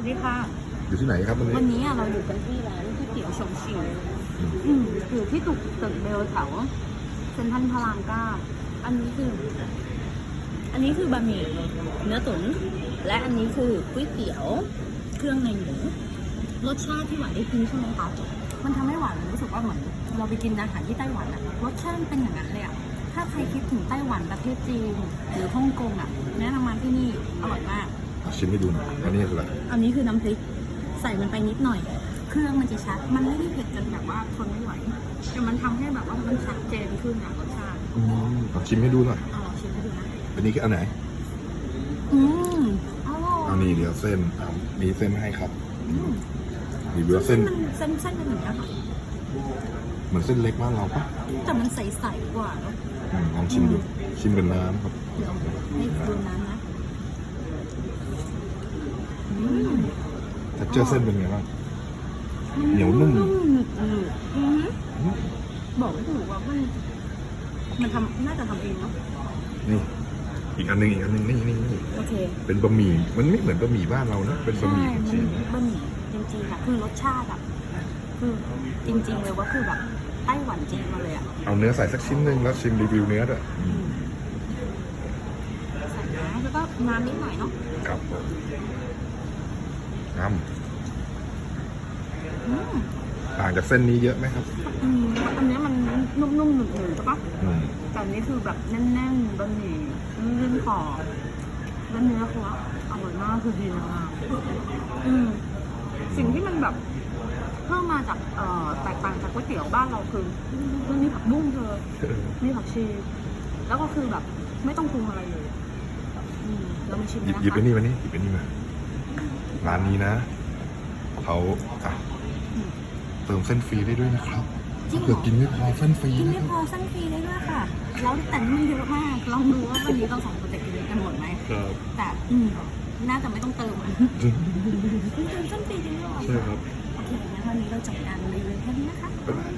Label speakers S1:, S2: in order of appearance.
S1: วัสดีค่ะ
S2: อยู่ที่ไหนครับวันนี้
S1: วันนี้อะเราอยู่กันที่ร้านก๋วยเตี๋ยวชงชิว
S2: อืม
S1: อืมอยู่ที่ตึกตึกเบลแถวเซ็นทรัลพระรามเก้าอันนี้คือ อันนี้คือบะหมี่เนื้อตุ๋นและอันนี้คือก๋วยเตี๋ยวเครื่องในหมูรสชาติที่หวานได้กินใช่ไหมคะมันทำให้หวานรู้สึกว่าเหมือนเราไปกินอาหารที่ไต้หวันอะรสชาติมันเป็นอย่างนั้นเลยอะถ้าใครคิดถึงไต้หวันประเทศจีนหรือฮ่องกงอะแนะนำมาที่นี่อร่อยมาก
S2: อะ ชิมให้ดูหน่อยอันนี้คืออะไร
S1: อันนี้คือน้ำพริกใส่มันไปนิดหน่อย เครื่องมันจะชัด มันไม่ได้เผ็ดจนแบบว่าทนไม่ไหว แต่มันทำให้แบบว่ามันชัดเจนขึ้นอะรสชาติ
S2: อืมอะชิมให้ดูหน่อย
S1: เอาลองชิมให้ดูนะ
S2: อันนี้คืออันไหน
S1: อืมอร่อย
S2: อันนี้เดี๋ยวเส้นอะมีเส้นให้ครับ
S1: อืม
S2: มีเรือเส้น
S1: มันเส้นเส้นเป็นอย่างนี้ยค่ะ
S2: เหมือนเส้นเล็กบ้านเราปะ
S1: แต่มันใสๆกว่าเนอะ
S2: อืมลองชิมดูชิมเป็นน้ำครับ
S1: เดี๋ยวให้ดูน้ำนะอืม
S2: ถ้า เจอเส้นเป็นไงบ้าง เหนียวนุ่ม
S1: หนึบหนึบอือหือ
S2: อืม
S1: บอกไม่ถูกว่ามัน มันทำน่าจะทำเองเนาะ
S2: นี่ อีกอันหนึงอีกอันหนึงนี่นี่นี่
S1: โอเค
S2: เป็นบะหมี่ มันไม่เหมือนบะหมี่บ้านเรานะ เป็นบะหมี่
S1: ใช่
S2: จีน
S1: บะหมี่จริงๆอะคือรสชาติอะคือจริงๆเลยว่าคือแบบไต้หวันจีนมาเลยอะ
S2: เอาเนื้อใส่สักชิ้นหนึ่งแล้วชิมรีวิวเนื้อด้วยอืม
S1: ใส่น้ำแล้วก็น้ำนิดหน่อยเนาะ
S2: ครับผมน้
S1: อืมำ
S2: ต่างจากเส้นนี้เยอะไหมครับ
S1: อืมอันเนี้ยมันนุ่มๆหนึบๆใช่ปะ
S2: อืม
S1: แต่อันนี้คือแบบแน่นๆบะหมี่ลื่นๆคอแล้วเนื้อเขาอะอร่อยมากคือดีมากอืมสิ่งที่มันแบบเพิ่มมาจากเอ่อแตกต่างจากก๋วยเตี๋ยวบ้านเราคือมันมีผักบุ้งเธอมีผักชี แล้วก็คือแบบไม่ต้องปรุงอะไรเลยอืมเรามาชิม
S2: หยิบ
S1: นะ
S2: หยิบไป
S1: คะ
S2: นี่มานี่หยิบไปนี่มาร้านนี้นะเขาอะเติมเส้นฟรีได้ด้วยนะครับ
S1: จริ
S2: ถ้าง
S1: เหร
S2: เกิด
S1: อ
S2: กินไม่พอเส้นฟรี
S1: กิน
S2: นะ
S1: ไม่
S2: ค
S1: พ
S2: รับ
S1: อสั้นฟรีได้ด้วยค่ะ แล้วแต่นี่มันเยอะมาก ลองดูว่าวันนี้เราสองคนจะกินกันหมดไหม
S2: ครับ
S1: แต่อืมน่าจะไม่ต้องเติมมันเติมสั้นฟรีได้ด้วย
S2: ใช่ครับ
S1: โอเคงั้นวันนี้เราจบการรีวิวแค่นี้นะคะ
S2: บ๊ายบาย